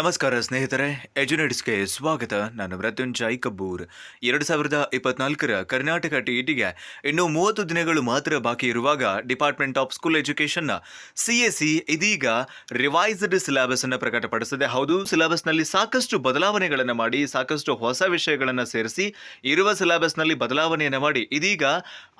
ನಮಸ್ಕಾರ ಸ್ನೇಹಿತರೆ, ಎಜುನೆಟ್ಸ್ಗೆ ಸ್ವಾಗತ. ನಾನು ಮೃತ್ಯುಂಜಯ್ ಕಬ್ಬೂರ್. ಎರಡು ಸಾವಿರದ ಇಪ್ಪತ್ನಾಲ್ಕರ ಕರ್ನಾಟಕ ಟಿಇಟಿಗೆ ಇನ್ನೂ ಮೂವತ್ತು ದಿನಗಳು ಮಾತ್ರ ಬಾಕಿ ಇರುವಾಗ ಡಿಪಾರ್ಟ್ಮೆಂಟ್ ಆಫ್ ಸ್ಕೂಲ್ ಎಜುಕೇಷನ್ನ ಸಿ ಎಸ್ ಸಿ ಇದೀಗ ರಿವೈಸ್ಡ್ ಸಿಲೆಬಸ್ ಅನ್ನು ಪ್ರಕಟಪಡಿಸಿದೆ. ಹೌದು, ಸಿಲೆಬಸ್ನಲ್ಲಿ ಸಾಕಷ್ಟು ಬದಲಾವಣೆಗಳನ್ನು ಮಾಡಿ, ಸಾಕಷ್ಟು ಹೊಸ ವಿಷಯಗಳನ್ನು ಸೇರಿಸಿ, ಇರುವ ಸಿಲೆಬಸ್ನಲ್ಲಿ ಬದಲಾವಣೆಯನ್ನು ಮಾಡಿ, ಇದೀಗ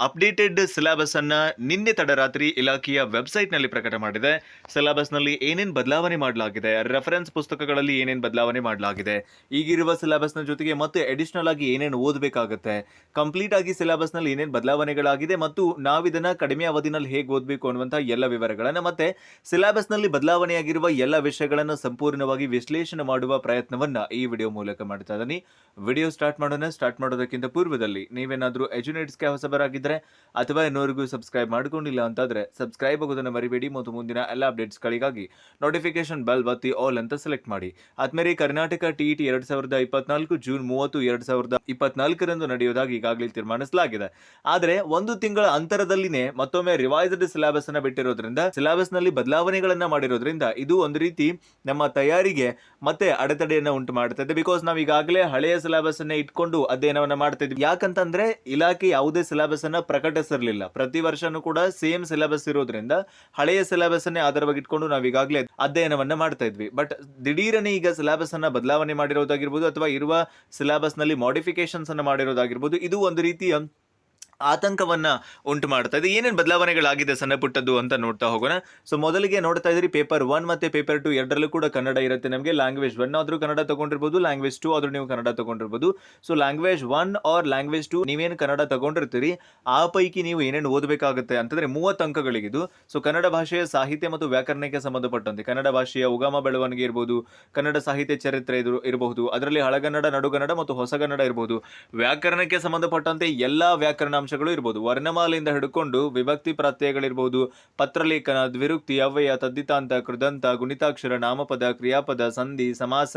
ಅಪ್ಡೇಟೆಡ್ ಸಿಲೆಬಸ್ ಅನ್ನು ನಿನ್ನೆ ತಡರಾತ್ರಿ ಇಲಾಖೆಯ ವೆಬ್ಸೈಟ್ನಲ್ಲಿ ಪ್ರಕಟ ಮಾಡಿದೆ. ಸಿಲೆಬಸ್ನಲ್ಲಿ ಏನೇನು ಬದಲಾವಣೆ ಮಾಡಲಾಗಿದೆ? ರೆಫರೆನ್ಸ್ ಪುಸ್ತಕಗಳಲ್ಲಿ ಏನೇನು ಬದಲಾವಣೆ ಮಾಡಲಾಗಿದೆ? ಈಗಿರುವ ಸಿಲೆಬಸ್ನ ಜೊತೆಗೆ ಮತ್ತೆ ಅಡಿಷನಲ್ ಆಗಿ ಏನೇನು ಓದಬೇಕಾಗುತ್ತೆ? ಕಂಪ್ಲೀಟ್ ಆಗಿ ಸಿಲೆಬಸ್ನಲ್ಲಿ ಏನೇನು ಬದಲಾವಣೆಗಳಾಗಿದೆ ಮತ್ತು ನಾವಿದನ್ನ ಕಡಿಮೆ ಅವಧಿನಲ್ಲಿ ಹೇಗೆ ಓದಬೇಕು ಅನ್ನುವಂಥ ಎಲ್ಲ ವಿವರಗಳನ್ನು ಮತ್ತೆ ಸಿಲೆಬಸ್ನಲ್ಲಿ ಬದಲಾವಣೆಯಾಗಿರುವ ಎಲ್ಲ ವಿಷಯಗಳನ್ನು ಸಂಪೂರ್ಣವಾಗಿ ವಿಶ್ಲೇಷಣೆ ಮಾಡುವ ಪ್ರಯತ್ನವನ್ನ ಈ ವಿಡಿಯೋ ಮೂಲಕ ಮಾಡ್ತಾ ಇದ್ದೀನಿ ವಿಡಿಯೋ ಸ್ಟಾರ್ಟ್ ಮಾಡೋಣ. ಸ್ಟಾರ್ಟ್ ಮಾಡೋದಕ್ಕಿಂತ ಪೂರ್ವದಲ್ಲಿ ನೀವೇನಾದರೂ ಎಜುನೇಟ್ಸ್ಗೆ ಹೊಸಬರಾಗಿದ್ದರೆ ಅಥವಾ ಇನ್ನೋರಿಗೂ ಸಬ್ಸ್ಕ್ರೈಬ್ ಮಾಡ್ಕೊಂಡಿಲ್ಲ ಅಂತಾದರೆ ಸಬ್ಸ್ಕ್ರೈಬ್ ಆಗೋದನ್ನು ಮರಿಬೇಡಿ. ಮತ್ತು ಮುಂದಿನ ಎಲ್ಲ ಅಪ್ಡೇಟ್ಸ್ಗಳಿಗಾಗಿ ನೋಟಿಫಿಕೇಶನ್ ಬೆಲ್ ಬತ್ತಿ ಆಲ್ ಅಂತ ಸೆಲೆಕ್ಟ್ ಮಾಡಿ. ಆದ್ಮೇಲೆ ಕರ್ನಾಟಕ ಟಿಇಟಿ ಎರಡ್ ಸಾವಿರದ ಇಪ್ಪತ್ನಾಲ್ಕು ಜೂನ್ ಮೂವತ್ತು ಎರಡ್ ಸಾವಿರದ ಇಪ್ಪತ್ನಾಲ್ಕರಂದು ನಡೆಯುವುದಾಗಿ ಈಗಾಗಲೇ ತೀರ್ಮಾನಿಸಲಾಗಿದೆ. ಆದರೆ ಒಂದು ತಿಂಗಳ ಅಂತರದಲ್ಲಿನೇ ಮತ್ತೊಮ್ಮೆ ರಿವೈಸ್ಡ್ ಸಿಲೆಬಸ್ ಅನ್ನ ಬಿಟ್ಟಿರೋದ್ರಿಂದ ಸಿಲೆಬಸ್ನಲ್ಲಿ ಬದಲಾವಣೆಗಳನ್ನ ಮಾಡಿರೋದ್ರಿಂದ ಇದು ಒಂದು ರೀತಿ ನಮ್ಮ ತಯಾರಿಗೆ ಮತ್ತೆ ಅಡೆತಡೆಯನ್ನ ಉಂಟು ಮಾಡ್ತಾ ಬಿಕಾಸ್ ನಾವು ಈಗಾಗಲೇ ಹಳೆಯ ಸಿಲೆಬಸ್ ಅನ್ನ ಇಟ್ಕೊಂಡು ಅಧ್ಯಯನವನ್ನ ಮಾಡ್ತಾ ಇದ್ವಿ ಯಾಕಂತಂದ್ರೆ ಇಲಾಖೆ ಯಾವುದೇ ಸಿಲೆಬಸ್ ಅನ್ನ ಪ್ರಕಟಿಸಿರ್ಲಿಲ್ಲ. ಪ್ರತಿ ವರ್ಷನೂ ಕೂಡ ಸೇಮ್ ಸಿಲೆಬಸ್ ಇರೋದ್ರಿಂದ ಹಳೆಯ ಸಿಲೆಬಸ್ ಅನ್ನೇ ಆಧಾರವಾಗಿ ಇಟ್ಕೊಂಡು ನಾವು ಈಗಾಗಲೇ ಅಧ್ಯಯನವನ್ನ ಮಾಡ್ತಾ ಇದ್ವಿ. ಬಟ್ ದಿಢೀರನೆ ಈಗ ಸಿಲೆಬಸ್ ಅನ್ನ ಬದಲಾವಣೆ ಮಾಡಿರೋದಾಗಿರ್ಬೋದು ಅಥವಾ ಇರುವ ಸಿಲೆಬಸ್ನಲ್ಲಿ ಮಾಡಿಫಿಕೇಶನ್ಸ್ ಅನ್ನ ಮಾಡಿರೋದಾಗಿರ್ಬೋದು, ಇದು ಒಂದು ರೀತಿಯ ಆತಂಕವನ್ನ ಉಂಟು ಮಾಡ್ತಾ ಇದೆ. ಏನೇನು ಬದಲಾವಣೆಗಳಾಗಿದೆ ಸಣ್ಣ ಪುಟ್ಟದ್ದು ಅಂತ ನೋಡ್ತಾ ಹೋಗೋಣ. ಸೊ ಮೊದಲಿಗೆ ನೋಡ್ತಾ ಇದ್ರಿ ಪೇಪರ್ ಒನ್ ಮತ್ತೆ ಪೇಪರ್ ಟು ಎರಡರಲ್ಲೂ ಕೂಡ ಕನ್ನಡ ಇರುತ್ತೆ ನಮಗೆ. ಲ್ಯಾಂಗ್ವೇಜ್ ಒನ್ ಆದ್ರೂ ಕನ್ನಡ ತಗೊಂಡಿರ್ಬೋದು ಲ್ಯಾಂಗ್ವೇಜ್ ಟು ಆದ್ರೂ ನೀವು Kannada ತಗೊಂಡಿರ್ಬೋದು. So language one or language two ನೀವೇನು ಕನ್ನಡ ತಗೊಂಡಿರ್ತೀರಿ, ಆ ಪೈಕಿ ನೀವು ಏನೇನು ಓದಬೇಕಾಗುತ್ತೆ ಅಂತಂದ್ರೆ ಮೂವತ್ತು ಅಂಕಗಳಿಗಿದು ಸೊ ಕನ್ನಡ ಭಾಷೆಯ ಸಾಹಿತ್ಯ ಮತ್ತು ವ್ಯಾಕರಣಕ್ಕೆ ಸಂಬಂಧಪಟ್ಟಂತೆ. ಕನ್ನಡ ಭಾಷೆಯ ಉಗಮ ಬೆಳವಣಿಗೆ ಇರ್ಬೋದು, ಕನ್ನಡ ಸಾಹಿತ್ಯ ಚರಿತ್ರೆ ಇರಬಹುದು, ಅದರಲ್ಲಿ ಹಳಗನ್ನಡ, ನಡುಗನ್ನಡ ಮತ್ತು ಹೊಸಗನ್ನಡ ಇರಬಹುದು ವ್ಯಾಕರಣಕ್ಕೆ ಸಂಬಂಧಪಟ್ಟಂತೆ ಎಲ್ಲಾ ವ್ಯಾಕರಣಾಂಶಗಳು ಇರ್ಬೋದು. ವರ್ಣಮಾಲೆಯಿಂದ ಹಿಡ್ಕೊಂಡು ವಿಭಕ್ತಿ ಪ್ರತ್ಯಯಗಳಿರ್ಬೋದು, ಪತ್ರಲೇಖನ, ದ್ವಿರುಕ್ತಿ, ಅವ್ಯಯ ತದ್ದಿತಾಂತ ಕೃದಂತ, ಗುಣಿತಾಕ್ಷರ, ನಾಮಪದ, ಕ್ರಿಯಾಪದ, ಸಂಧಿ, ಸಮಾಸ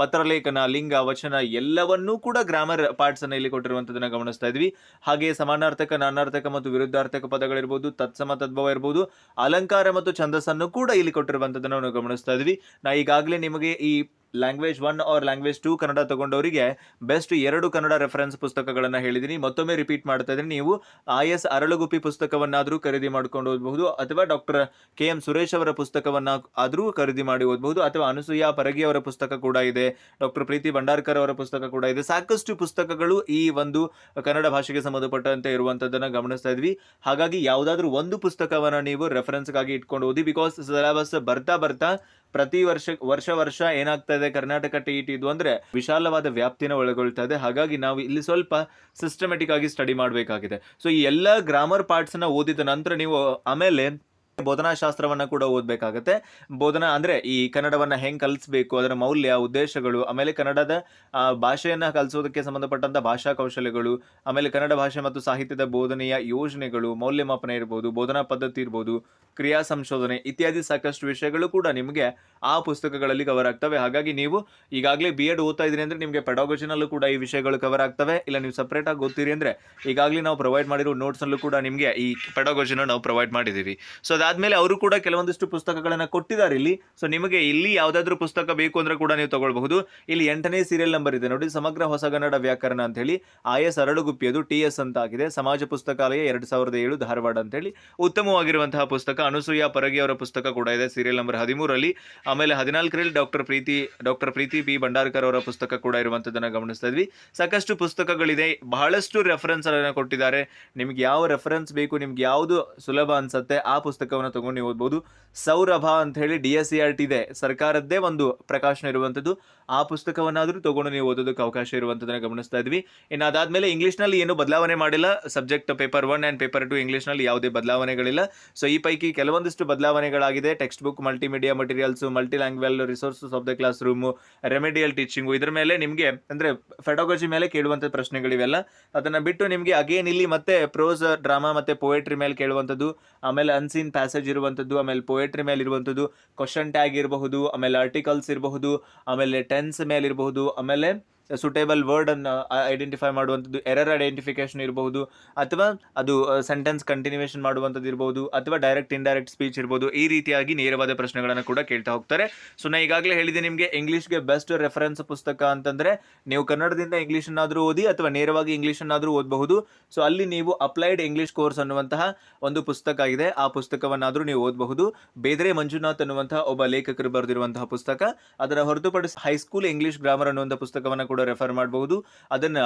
ಪತ್ರಲೇಖನ, ಲಿಂಗ, ವಚನ ಎಲ್ಲವನ್ನೂ ಕೂಡ ಗ್ರಾಮರ್ ಪಾರ್ಟ್ಸ್ ಅನ್ನ ಇಲ್ಲಿ ಕೊಟ್ಟಿರುವಂತದನ್ನ ಗಮನಿಸ್ತಾ ಇದ್ವಿ. ಹಾಗೆ ಸಮಾನಾರ್ಥಕ, ನಾನಾರ್ಥಕ ಮತ್ತು ವಿರುದ್ಧಾರ್ಥಕ ಪದಗಳಿರ್ಬೋದು, ತತ್ಸಮ, ತದ್ಭವ ಇರ್ಬೋದು, ಅಲಂಕಾರ ಮತ್ತು ಛಂದಸ್ಸನ್ನು ಕೂಡ ಇಲ್ಲಿ ಕೊಟ್ಟಿರುವಂತದನ್ನ ನಾವು ಗಮನಿಸ್ತಾ ಇದ್ವಿ. ನಾ ಈಗಾಗಲೇ ನಿಮಗೆ ಈ language one or language two Kannada ತಗೊಂಡವರಿಗೆ best ಎರಡು ಕನ್ನಡ ರೆಫರೆನ್ಸ್ ಪುಸ್ತಕಗಳನ್ನು ಹೇಳಿದ್ದೀನಿ ಮತ್ತೊಮ್ಮೆ ರಿಪೀಟ್ ಮಾಡ್ತಾ ಇದ್ದೀನಿ. ನೀವು ಐ ಎಸ್ ಅರಳುಗುಪ್ಪಿ ಪುಸ್ತಕವನ್ನಾದರೂ ಖರೀದಿ ಮಾಡ್ಕೊಂಡು ಓದಬಹುದು, ಅಥವಾ ಡಾಕ್ಟರ್ ಕೆ ಎಂ ಸುರೇಶ್ ಅವರ ಪುಸ್ತಕವನ್ನ ಆದರೂ ಖರೀದಿ ಮಾಡಿ ಓದಬಹುದು, ಅಥವಾ ಅನಸೂಯ ಪರಗಿ ಅವರ ಪುಸ್ತಕ ಕೂಡ ಇದೆ. ಡಾಕ್ಟರ್ ಪ್ರೀತಿ ಭಂಡಾರ್ಕರ್ ಅವರ ಪುಸ್ತಕ ಕೂಡ ಇದೆ. ಸಾಕಷ್ಟು ಪುಸ್ತಕಗಳು ಈ ಒಂದು ಕನ್ನಡ ಭಾಷೆಗೆ ಸಂಬಂಧಪಟ್ಟಂತೆ ಇರುವಂತದ್ದನ್ನ ಗಮನಿಸ್ತಾ ಇದ್ವಿ. ಹಾಗಾಗಿ ಯಾವುದಾದ್ರೂ ಒಂದು ಪುಸ್ತಕವನ್ನ ನೀವು ರೆಫರೆನ್ಸ್ ರೆಫರೆನ್ಸ್ಗಾಗಿ ಇಟ್ಕೊಂಡು ಓದಿ ಬಿಕಾಸ್ ಸಿಲೆಬಸ್ ಬರ್ತಾ ಬರ್ತಾ ಪ್ರತಿ ವರ್ಷ ವರ್ಷ ವರ್ಷ ಏನಾಗ್ತಾ ಇದೆ, ಕರ್ನಾಟಕ ಟಿ ಇದು ಅಂದ್ರೆ ವಿಶಾಲವಾದ ವ್ಯಾಪ್ತಿನ ಒಳಗೊಳ್ತಾ ಇದೆ. ಹಾಗಾಗಿ ನಾವು ಇಲ್ಲಿ ಸ್ವಲ್ಪ ಸಿಸ್ಟಮೆಟಿಕ್ ಆಗಿ ಸ್ಟಡಿ ಮಾಡಬೇಕಾಗಿದೆ. ಸೊ ಈ ಎಲ್ಲ ಗ್ರಾಮರ್ ಪಾರ್ಟ್ಸ್ನ ಓದಿದ ನಂತರ ನೀವು ಆಮೇಲೆ ಬೋಧನಾ ಶಾಸ್ತ್ರವನ್ನ ಕೂಡ ಓದಬೇಕಾಗತ್ತೆ. ಬೋಧನಾ ಅಂದ್ರೆ ಈ ಕನ್ನಡವನ್ನ ಹೆಂಗ್ ಕಲಿಸ್ಬೇಕು, ಅದರ ಮೌಲ್ಯ, ಉದ್ದೇಶಗಳು, ಆಮೇಲೆ ಕನ್ನಡದ ಭಾಷೆಯನ್ನು ಕಲಿಸೋದಕ್ಕೆ ಸಂಬಂಧಪಟ್ಟಂತ ಭಾಷಾ ಕೌಶಲ್ಯಗಳು ಆಮೇಲೆ ಕನ್ನಡ ಭಾಷೆ ಮತ್ತು ಸಾಹಿತ್ಯದ ಬೋಧನೆಯ ಯೋಜನೆಗಳು, ಮೌಲ್ಯಮಾಪನ ಇರ್ಬೋದು, ಬೋಧನಾ ಪದ್ಧತಿ ಇರ್ಬೋದು, ಕ್ರಿಯಾ ಸಂಶೋಧನೆ ಇತ್ಯಾದಿ ಸಾಕಷ್ಟು ವಿಷಯಗಳು ಕೂಡ ನಿಮಗೆ ಆ ಪುಸ್ತಕಗಳಲ್ಲಿ ಕವರ್ ಆಗ್ತವೆ. ಹಾಗಾಗಿ ನೀವು ಈಗಾಗಲೇ ಬಿ ಎಡ್ ಓದ್ತಾ ಇದ್ರಿ ಅಂದ್ರೆ ನಿಮಗೆ ಪೆಡಾಗೋಜಿನಲ್ಲೂ ಕೂಡ ಈ ವಿಷಯಗಳು ಕವರ್ ಆಗ್ತವೆ. ಇಲ್ಲ, ನೀವು ಸಪ್ರೇಟ್ ಆಗಿ ಓದ್ತೀರಿ ಅಂದ್ರೆ ಈಗಾಗಲೇ ನಾವು ಪ್ರೊವೈಡ್ ಮಾಡಿರೋ ನೋಟ್ಸ್ ಅಲ್ಲೂ ಕೂಡ ನಿಮಗೆ ಈ ಪೆಡಾಗೋಜಿನ ನಾವು ಪ್ರೊವೈಡ್ ಮಾಡಿದೀವಿ ಸೊ ಅದಾದ್ಮೇಲೆ ಅವರು ಕೂಡ ಕೆಲವೊಂದಿಷ್ಟು ಪುಸ್ತಕಗಳನ್ನ ಕೊಟ್ಟಿದ್ದಾರೆ ಇಲ್ಲಿ. ಸೊ ನಿಮಗೆ ಇಲ್ಲಿ ಯಾವ್ದಾದ್ರು ಪುಸ್ತಕ ಬೇಕು ಅಂದ್ರೆ ಕೂಡ ನೀವು ತಗೊಳ್ಬಹುದು. ಇಲ್ಲಿ ಎಂಟನೇ ಸೀರಿಯಲ್ ನಂಬರ್ ಇದೆ ನೋಡಿ, ಸಮಗ್ರ ಹೊಸಗನ್ನಡ ವ್ಯಾಕರಣ ಅಂತ ಹೇಳಿ ಆಯ ಎಸ್ ಅರಳುಗುಪ್ಪಿಯದು ಟಿ ಎಸ್ ಅಂತ ಆಗಿದೆ ಸಮಾಜ ಪುಸ್ತಕಾಲಯ ಎರಡ್ ಸಾವಿರದ ಏಳು, ಧಾರವಾಡ ಅಂತ ಹೇಳಿ ಉತ್ತಮವಾಗಿರುವಂತಹ ಪುಸ್ತಕ, ಅನುಸೂಯ ಪರಗಿ ಅವರ ಪುಸ್ತಕ ಕೂಡ ಇದೆ ಸೀರಿಯಲ್ ನಂಬರ್ ಹದಿಮೂರಲ್ಲಿ ಆಮೇಲೆ ಹದಿನಾಲ್ಕರಲ್ಲಿ doctor Preethi doctor Preethi B. Bhandarkar ಅವರ ಪುಸ್ತಕ ಕೂಡ ಇರುವಂತದನ್ನ ಗಮನಿಸ್ತಾ ಇದ್ವಿ. ಸಾಕಷ್ಟು ಪುಸ್ತಕಗಳಿದೆ, ಬಹಳಷ್ಟು ರೆಫರೆನ್ಸ್ ಕೊಟ್ಟಿದ್ದಾರೆ. ನಿಮ್ಗೆ ಯಾವ ರೆಫರೆನ್ಸ್ ಬೇಕು, ನಿಮ್ಗೆ ಯಾವುದು ಸುಲಭ ಅನ್ಸುತ್ತೆ ಆ ಪುಸ್ತಕವನ್ನು ತಗೊಂಡು ನೀವು ಓದ್ಬೋದು. ಸೌರಭ ಅಂತ ಹೇಳಿ ಡಿ ಎಸ್ ಟಿ ಇದೆ. ಸರ್ಕಾರದ್ದೇ ಒಂದು ಪ್ರಕಾಶನ ಇರುವಂತದ್ದು ಆ ಪುಸ್ತಕವನ್ನಾದರೂ ತಗೊಂಡು ನೀವು ಓದೋದಕ್ಕೆ ಅವಕಾಶ ಇರುವಂತದನ್ನ ಗಮನಿಸ್ತಾ ಇದ್ವಿ. ಇನ್ನು ಅದಾದಮೇಲೆ ಇಂಗ್ಲೀಷ್ನಲ್ಲಿ ಏನು ಬದಲಾವಣೆ ಮಾಡಿಲ್ಲ. Subject paper one and paper two ಇಂಗ್ಲೀಷ್ನಲ್ಲಿ ಯಾವುದೇ ಬದಲಾವಣೆಗಳಿಲ್ಲ. ಸೊ, ಈ ಪೈಕಿ ಕೆಲವೊಂದಿಷ್ಟು ಬದಲಾವಣೆಗಳಾಗಿದೆ. Text book multimedia materials multilingual resources of the class room remedial teaching ಇದರ ಮೇಲೆ ನಿಮಗೆ ಅಂದ್ರೆ ಫೆಟೋಗಜಿ ಮೇಲೆ ಕೇಳುವಂಥ ಪ್ರಶ್ನೆಗಳಿವೆಲ್ಲ. ಅದನ್ನ ಬಿಟ್ಟು ನಿಮಗೆ ಅಗೇನ್ ಇಲ್ಲಿ ಮತ್ತೆ ಪ್ರೋಸ್ ಡ್ರಾಮಾ ಮತ್ತೆ ಪೋಯೆಟ್ರಿ ಮೇಲೆ ಕೇಳುವಂಥದ್ದು. ಆಮೇಲೆ ಅನ್ಸೀನ್ ಪ್ಯಾಸೇಜ್ ಇರುವಂಥದ್ದು ಆಮೇಲೆ ಪೊಯೆಟ್ರಿ ಮೇಲೆ ಇರುವಂಥದ್ದು ಕ್ವಶನ್ ಟ್ಯಾಗ್ ಇರಬಹುದು, ಆಮೇಲೆ ಆರ್ಟಿಕಲ್ಸ್ ಇರಬಹುದು, ಆಮೇಲೆ ಟೆನ್ಸ್ ಮೇಲೆ ಇರಬಹುದು, ಆಮೇಲೆ ಸುಟೇಬಲ್ ವರ್ಡನ್ನು ಐಡೆಂಟಿಫೈ ಮಾಡುವಂಥದ್ದು ಎರರ್ ಐಡೆಂಟಿಫಿಕೇಶನ್ ಇರಬಹುದು, ಅಥವಾ ಅದು ಸೆಂಟೆನ್ಸ್ ಕಂಟಿನ್ಯೂಯೇಷನ್ ಮಾಡುವಂಥದ್ದು ಇರಬಹುದು, ಅಥವಾ ಡೈರೆಕ್ಟ್ ಇಂಡೈರೆಕ್ಟ್ ಸ್ಪೀಚ್ ಇರ್ಬೋದು ಈ ರೀತಿಯಾಗಿ ನೇರವಾದ ಪ್ರಶ್ನೆಗಳನ್ನು ಕೂಡ ಕೇಳ್ತಾ ಹೋಗ್ತಾರೆ. ಸೊ ನಾ ಈಗಾಗಲೇ ಹೇಳಿದೆ ನಿಮಗೆ ಇಂಗ್ಲೀಷ್ಗೆ ಬೆಸ್ಟ್ ರೆಫರೆನ್ಸ್ ಪುಸ್ತಕ ಅಂತಂದ್ರೆ, ನೀವು ಕನ್ನಡದಿಂದ ಇಂಗ್ಲೀಷನ್ನಾದರೂ ಓದಿ, ಅಥವಾ ನೇರವಾಗಿ ಇಂಗ್ಲೀಷನ್ನಾದರೂ ಓದಬಹುದು. ಸೊ ಅಲ್ಲಿ ನೀವು ಅಪ್ಲೈಡ್ ಇಂಗ್ಲಿಷ್ ಕೋರ್ಸ್ ಅನ್ನುವಂತಹ ಒಂದು ಪುಸ್ತಕ ಇದೆ, ಆ ಪುಸ್ತಕವನ್ನಾದರೂ ನೀವು ಓದಬಹುದು. ಬೇದ್ರೆ ಮಂಜುನಾಥ್ ಅನ್ನುವಂತಹ ಒಬ್ಬ ಲೇಖಕರು ಬರೆದಿರುವಂತಹ ಪುಸ್ತಕ. ಅದರ ಹೊರತುಪಡಿಸಿ ಹೈಸ್ಕೂಲ್ ಇಂಗ್ಲೀಷ್ ಗ್ರಾಮರ್ ಅನ್ನುವಂಥ ಪುಸ್ತಕವನ್ನು ಕೂಡ ರೆಫರ್ ಮಾಡಬಹುದು. ಅದನ್ನ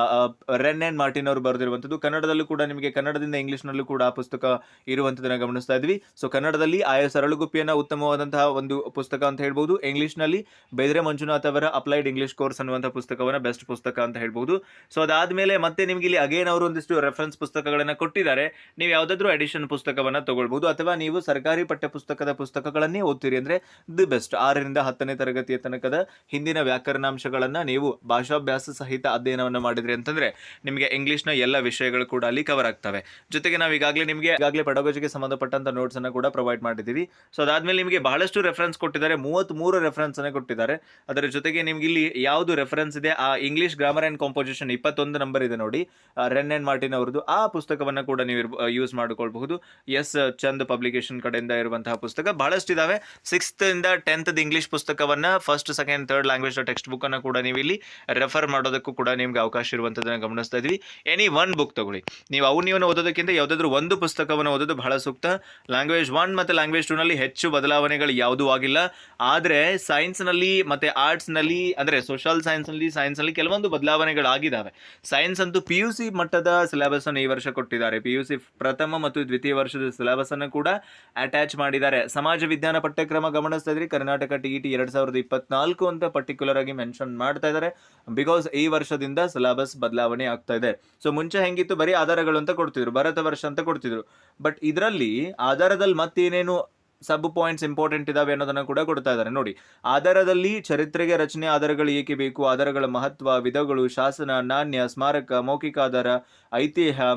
ರೆನ್ ಆ್ಯಂಡ್ ಮಾರ್ಟಿನ್ ಅವರು ಬರೆದಿರುವಂಥದ್ದು. ಕನ್ನಡದಲ್ಲೂ ಕೂಡ ನಿಮಗೆ ಕನ್ನಡದಿಂದ ಇಂಗ್ಲಿಷ್ನಲ್ಲೂ ಕೂಡ ಆ ಪುಸ್ತಕ ಇರುವಂಥದ್ದನ್ನು ಗಮನಿಸ್ತಾ ಇದ್ವಿ. ಸೊ ಕನ್ನಡದಲ್ಲಿ ಆಯಾ ಸರಳುಗುಪ್ಪಿಯನ್ನ ಉತ್ತಮವಾದಂತಹ ಒಂದು ಪುಸ್ತಕ ಅಂತ ಹೇಳ್ಬೋದು ಇಂಗ್ಲಿಷ್ನಲ್ಲಿ ಬೇದ್ರೆ ಮಂಜುನಾಥ್ ಅವರ ಅಪ್ಲೈಡ್ ಇಂಗ್ಲಿಷ್ ಕೋರ್ಸ್ ಅನ್ನುವಂಥ ಪುಸ್ತಕವನ್ನ ಬೆಸ್ಟ್ ಪುಸ್ತಕ ಅಂತ ಹೇಳ್ಬೋದು ಸೊ ಅದಾದ್ಮೇಲೆ ಮತ್ತೆ ನಿಮಗೆ ಇಲ್ಲಿ ಅಗೇನ್ ಅವರು ಒಂದಿಷ್ಟು ರೆಫರೆನ್ಸ್ ಪುಸ್ತಕಗಳನ್ನ ಕೊಟ್ಟಿದ್ದಾರೆ. ನೀವು ಯಾವುದಾದ್ರೂ ಎಡಿಷನ್ ಪುಸ್ತಕವನ್ನ ತಗೊಳ್ಬೋದು ಅಥವಾ ನೀವು ಸರ್ಕಾರಿ ಪಠ್ಯಪುಸ್ತಕದ ಪುಸ್ತಕಗಳನ್ನೇ ಓದ್ತೀರಿ. ಅಂದ್ರೆ, ದಿ ಬೆಸ್ಟ್. ಆರರಿಂದ ಹತ್ತನೇ ತರಗತಿಯ ತನಕದ ಹಿಂದಿನ ವ್ಯಾಕರಣಾಂಶಗಳನ್ನ ನೀವು ಭಾಷಾಭ್ಯಾಸ ಸಹಿತ ಅಧ್ಯಯನವನ್ನು ಮಾಡಿದ್ರಿ ಅಂತಂದ್ರೆ ನಿಮಗೆ ಇಂಗ್ಲಿಷ್ನ ಎಲ್ಲ ವಿಷಯಗಳು ಕೂಡ ಅಲ್ಲಿ ಕವರ್ ಆಗ್ತವೆ. ಜೊತೆಗೆ ನಾವು ಈಗಾಗಲೇ ನಿಮಗೆ ಈಗಾಗಲೇ ಪಡಗೋಜಿಗೆ ಸಂಬಂಧಪಟ್ಟಂತ ನೋಟ್ಸ್ ಅನ್ನು ಕೂಡ ಪ್ರೊವೈಡ್ ಮಾಡಿದ್ದೀವಿ. ಸೊ ಅದಾದ್ಮೇಲೆ ನಿಮಗೆ ಬಹಳಷ್ಟು ರೆಫರೆನ್ಸ್ ಕೊಟ್ಟಿದ್ದಾರೆ. ಮೂವತ್ತ್ ಮೂರು ರೆಫರೆನ್ಸ್ ಅನ್ನು ಕೊಟ್ಟಿದ್ದಾರೆ. ಅದರ ಜೊತೆಗೆ ನಿಮ್ಗೆ ಇಲ್ಲಿ ಯಾವುದು ರೆಫರೆನ್ಸ್ ಇದೆ? ಆ ಇಂಗ್ಲಿಷ್ ಗ್ರಾಮರ್ ಅಂಡ್ ಕಾಂಪೋಸಿಷನ್ ಇಪ್ಪತ್ತೊಂದು ನಂಬರ್ ಇದೆ ನೋಡಿ. ರೆನ್ ಅಂಡ್ ಮಾರ್ಟಿನ್ ಅವರದು. ಆ ಪುಸ್ತಕವನ್ನ ಕೂಡ ನೀವು ಯೂಸ್ ಮಾಡಿಕೊಳ್ಬಹುದು. ಎಸ್ ಚಂದ್ ಪಬ್ಲಿಕೇಶನ್ ಕಡೆಯಿಂದ ಇರುವಂತಹ ಪುಸ್ತಕ. ಬಹಳಷ್ಟು ಇದಾವೆ. ಸಿಕ್ಸ್ತ್ ಇಂದ tenth English ಪುಸ್ತಕವನ್ನ first second third language text book ಅನ್ನ ಕೂಡ ನೀವು ಇಲ್ಲಿ ರೆಫರ್ ಮಾಡೋದಕ್ಕೂ ಕೂಡ ನಿಮ್ಗೆ ಅವಕಾಶ ಇರುವಂತದನ್ನ ಗಮನಿಸ್ತಾ ಇದ್ವಿ. ಎನಿ ಒನ್ ಬುಕ್ ತಗೊಳ್ಳಿ. ನೀವು ಅವು ನೀವು ಓದೋದಕ್ಕಿಂತ ಯಾವುದಾದ್ರೂ ಒಂದು ಪುಸ್ತಕವನ್ನು ಓದೋದು ಬಹಳ ಸೂಕ್ತ. ಲ್ಯಾಂಗ್ವೇಜ್ ಒನ್ ಮತ್ತು ಲ್ಯಾಂಗ್ವೇಜ್ ಟೂ ನಲ್ಲಿ ಹೆಚ್ಚು ಬದಲಾವಣೆಗಳು ಯಾವುದೂ ಆಗಿಲ್ಲ. ಆದರೆ ಸೈನ್ಸ್ನಲ್ಲಿ ಮತ್ತು ಆರ್ಟ್ಸ್ನಲ್ಲಿ ಅಂದರೆ ಸೋಷಲ್ ಸೈನ್ಸ್ನಲ್ಲಿ ಸೈನ್ಸ್ನಲ್ಲಿ ಕೆಲವೊಂದು ಬದಲಾವಣೆಗಳಾಗಿದ್ದಾವೆ ಸೈನ್ಸ್ ಅಂತೂ ಪಿ ಯು ಸಿ ಮಟ್ಟದ ಸಿಲೆಬಸ್ ಅನ್ನು ಈ ವರ್ಷ ಕೊಟ್ಟಿದ್ದಾರೆ. ಪಿ ಯು ಸಿ ಪ್ರಥಮ ಮತ್ತು ದ್ವಿತೀಯ ವರ್ಷದ ಸಿಲೆಬಸ್ ಅನ್ನು ಕೂಡ ಅಟ್ಯಾಚ್ ಮಾಡಿದ್ದಾರೆ. ಸಮಾಜ ವಿಜ್ಞಾನ ಪಠ್ಯಕ್ರಮ ಗಮನಿಸ್ತಾ ಇದ್ರಿ. ಕರ್ನಾಟಕ ಟಿ ಇ ಟಿ ಎರಡು ಸಾವಿರದ ಇಪ್ಪತ್ನಾಲ್ಕು ಅಂತ ಪರ್ಟಿಕ್ಯುಲರ್ ಆಗಿ ಮೆನ್ಷನ್ ಮಾಡ್ತಾ ಇದ್ದಾರೆ. ಬಿಕಾಸ್ ಈ ವರ್ಷದಿಂದ ಸಿಲೆಬಸ್ ಬದಲಾವಣೆ ಆಗ್ತಾ ಇದೆ. ಸೊ ಮುಂಚೆ ಹೆಂಗಿತ್ತು? ಬರೀ ಆಧಾರಗಳು ಅಂತ ಕೊಡ್ತಿದ್ರು, ಭಾರತ ವರ್ಷ ಅಂತ ಕೊಡ್ತಿದ್ರು. ಬಟ್ ಇದರಲ್ಲಿ ಆಧಾರದಲ್ಲಿ ಮತ್ತೇನೇನು ಸಬ್ ಪಾಯಿಂಟ್ಸ್ ಇಂಪಾರ್ಟೆಂಟ್ ಇದಾವೆ ಅನ್ನೋದನ್ನು ಕೂಡ ಕೊಡ್ತಾ ಇದ್ದಾರೆ ನೋಡಿ, ಆಧಾರದಲ್ಲಿ ಚರಿತ್ರೆಗೆ ರಚನೆ ಆಧಾರಗಳು ಏಕೆ ಬೇಕು? ಆಧಾರಗಳ ಮಹತ್ವ, ವಿಧಗಳು, ಶಾಸನ, ನಾಣ್ಯ, ಸ್ಮಾರಕ, ಮೌಖಿಕ ಆಧಾರ, ಐತಿಹ್ಯ.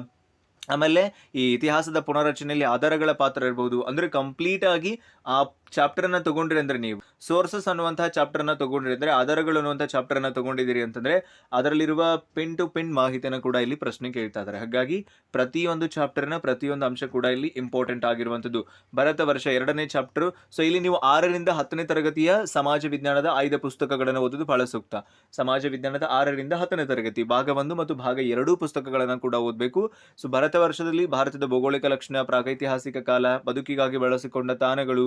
ಆಮೇಲೆ ಈ ಇತಿಹಾಸದ ಪುನರಚನೆಯಲ್ಲಿ ಆಧಾರಗಳ ಪಾತ್ರ ಇರ್ಬೋದು. ಅಂದರೆ ಕಂಪ್ಲೀಟಾಗಿ ಆ ಚಾಪ್ಟರ್ನ ತಗೊಂಡ್ರಿ ಅಂದ್ರೆ ನೀವು. ಸೋರ್ಸಸ್ ಅನ್ನುವಂತಹ ಚಾಪ್ಟರ್ನ ತಗೊಂಡ್ರಿ ಅಂದ್ರೆ ಆಧಾರಗಳು ಅನ್ನುವಂಥ ಚಾಪ್ಟರ್ ಅನ್ನ ತಗೊಂಡಿದ್ದೀರಿ ಅಂತಂದ್ರೆ ಅದರಲ್ಲಿರುವ ಪಿನ್ ಟು ಪಿನ್ ಮಾಹಿತಿಯನ್ನು ಕೂಡ ಇಲ್ಲಿ ಪ್ರಶ್ನೆ ಕೇಳ್ತಾ ಇದ್ದಾರೆ. ಹಾಗಾಗಿ ಪ್ರತಿಯೊಂದು ಚಾಪ್ಟರ್ನ ಪ್ರತಿಯೊಂದು ಅಂಶ ಕೂಡ ಇಲ್ಲಿ ಇಂಪಾರ್ಟೆಂಟ್ ಆಗಿರುವಂತದ್ದು ಭಾರತ ವರ್ಷ ಎರಡನೇ ಚಾಪ್ಟರ್ ಸೊ ಇಲ್ಲಿ ನೀವು ಆರರಿಂದ ಹತ್ತನೇ ತರಗತಿಯ ಸಮಾಜ ವಿಜ್ಞಾನದ ಆಯ್ದ ಪುಸ್ತಕಗಳನ್ನು ಓದೋದು ಬಹಳ ಸೂಕ್ತ. ಸಮಾಜ ವಿಜ್ಞಾನದ ಆರರಿಂದ ಹತ್ತನೇ ತರಗತಿ, ಭಾಗ ಒಂದು ಮತ್ತು ಭಾಗ ಎರಡೂ ಪುಸ್ತಕಗಳನ್ನು ಕೂಡ ಓದಬೇಕು. ಸೊ ಭಾರತ ವರ್ಷದಲ್ಲಿ ಭಾರತದ ಭೌಗೋಳಿಕ ಲಕ್ಷಣ, ಪ್ರಾಗೈತಿಹಾಸಿಕ ಕಾಲ, ಬದುಕಿಗಾಗಿ ಬಳಸಿಕೊಂಡ ತಾಣಗಳು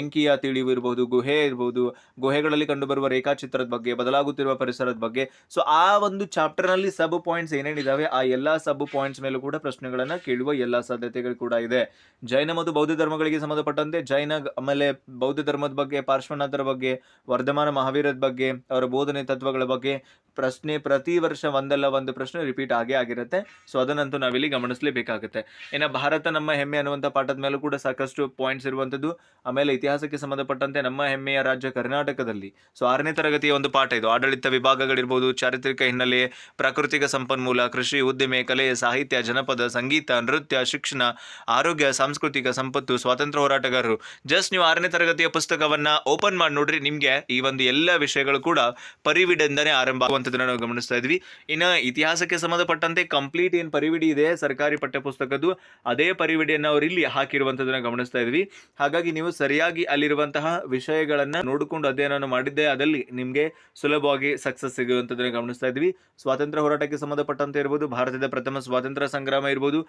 ಬೆಂಕಿಯ ತಿಳಿವು ಇರಬಹುದು ಗುಹೆ ಇರಬಹುದು ಗುಹೆಗಳಲ್ಲಿ ಕಂಡುಬರುವ ರೇಖಾಚಿತ್ರದ ಬಗ್ಗೆ, ಬದಲಾಗುತ್ತಿರುವ ಪರಿಸರದ ಬಗ್ಗೆ. ಸೊ ಆ ಒಂದು ಚಾಪ್ಟರ್ನಲ್ಲಿ ಸಬ್ ಪಾಯಿಂಟ್ಸ್ ಏನೇನಿದಾವೆ, ಆ ಎಲ್ಲಾ ಸಬ್ ಪಾಯಿಂಟ್ಸ್ ಮೇಲೂ ಕೂಡ ಪ್ರಶ್ನೆಗಳನ್ನು ಕೇಳುವ ಎಲ್ಲಾ ಸಾಧ್ಯತೆಗಳು ಕೂಡ ಇದೆ. ಜೈನ ಮತ್ತು ಬೌದ್ಧ ಧರ್ಮಗಳಿಗೆ ಸಂಬಂಧಪಟ್ಟಂತೆ, ಜೈನ ಆಮೇಲೆ ಬೌದ್ಧ ಧರ್ಮದ ಬಗ್ಗೆ, ಪಾರ್ಶ್ವನಾಥರ ಬಗ್ಗೆ, ವರ್ಧಮಾನ ಮಹಾವೀರದ ಬಗ್ಗೆ, ಅವರ ಬೋಧನೆ ತತ್ವಗಳ ಬಗ್ಗೆ ಪ್ರಶ್ನೆ ಪ್ರತಿ ವರ್ಷ ಒಂದಲ್ಲ ಒಂದು ಪ್ರಶ್ನೆ ರಿಪೀಟ್ ಆಗೇ ಆಗಿರುತ್ತೆ. ಸೊ ಅದನ್ನಂತೂ ನಾವಿಲ್ಲಿ ಗಮನಿಸಲೇಬೇಕಾಗುತ್ತೆ. ಇನ್ನು ಭಾರತ ನಮ್ಮ ಹೆಮ್ಮೆ ಅನ್ನುವಂಥ ಪಾಠದ ಮೇಲೂ ಕೂಡ ಸಾಕಷ್ಟು ಪಾಯಿಂಟ್ಸ್ ಇರುವಂಥದ್ದು. ಆಮೇಲೆ ಇತಿಹಾಸಕ್ಕೆ ಸಂಬಂಧಪಟ್ಟಂತೆ ನಮ್ಮ ಹೆಮ್ಮೆಯ ರಾಜ್ಯ ಕರ್ನಾಟಕದಲ್ಲಿ. ಸೊ ಆರನೇ ತರಗತಿಯ ಒಂದು ಪಾಠ ಇದು. ಆಡಳಿತ ವಿಭಾಗಗಳಿರ್ಬೋದು, ಚಾರಿತ್ರಿಕ ಹಿನ್ನೆಲೆ, ಪ್ರಾಕೃತಿಕ ಸಂಪನ್ಮೂಲ, ಕೃಷಿ ಉದ್ದಿಮೆ, ಕಲೆ, ಸಾಹಿತ್ಯ, ಜನಪದ, ಸಂಗೀತ, ನೃತ್ಯ, ಶಿಕ್ಷಣ, ಆರೋಗ್ಯ, ಸಾಂಸ್ಕೃತಿಕ ಸಂಪತ್ತು, ಸ್ವಾತಂತ್ರ್ಯ ಹೋರಾಟಗಾರರು. ಜಸ್ಟ್ ನೀವು ಆರನೇ ತರಗತಿಯ ಪುಸ್ತಕವನ್ನ ಓಪನ್ ಮಾಡಿ ನೋಡ್ರಿ, ನಿಮಗೆ ಈ ಒಂದು ಎಲ್ಲ ವಿಷಯಗಳು ಕೂಡ ಪರಿವಿಡಿಂದನೇ ಆರಂಭ ಆಗುವಂಥದ್ದನ್ನ ನಾವು ಗಮನಿಸ್ತಾ ಇದ್ವಿ. ಇನ್ನು ಇತಿಹಾಸಕ್ಕೆ ಸಂಬಂಧಪಟ್ಟಂತೆ ಕಂಪ್ಲೀಟ್ ಏನು ಪರಿವಿಡಿ ಇದೆ, ಸರ್ಕಾರಿ ಪಠ್ಯಪುಸ್ತಕದ್ದು, ಅದೇ ಪರಿವಿಡಿಯನ್ನು ಅವರು ಇಲ್ಲಿ ಹಾಕಿರುವಂಥದ್ದನ್ನ ಗಮನಿಸ್ತಾ ಇದ್ವಿ. ಹಾಗಾಗಿ ನೀವು ಸರಿಯಾಗಿ ಅಲ್ಲಿರುವಂತಹ ವಿಷಯಗಳನ್ನ ನೋಡಿಕೊಂಡು ಅಧ್ಯಯನವನ್ನು ಮಾಡಿದ್ದೆ, ಅದಲ್ಲಿ ನಿಮಗೆ ಸುಲಭವಾಗಿ ಸಕ್ಸಸ್ ಸಿಗುವಂಥದ್ದನ್ನು ಗಮನಿಸ್ತಾ ಇದ್ವಿ. ಸ್ವಾತಂತ್ರ್ಯ ಹೋರಾಟಕ್ಕೆ ಸಂಬಂಧಪಟ್ಟಂತೆ ಇರ್ಬೋದು, ಭಾರತದ ಪ್ರಥಮ ಸ್ವಾತಂತ್ರ್ಯ ಸಂಗ್ರಾಮ ಇರ್ಬೋದು,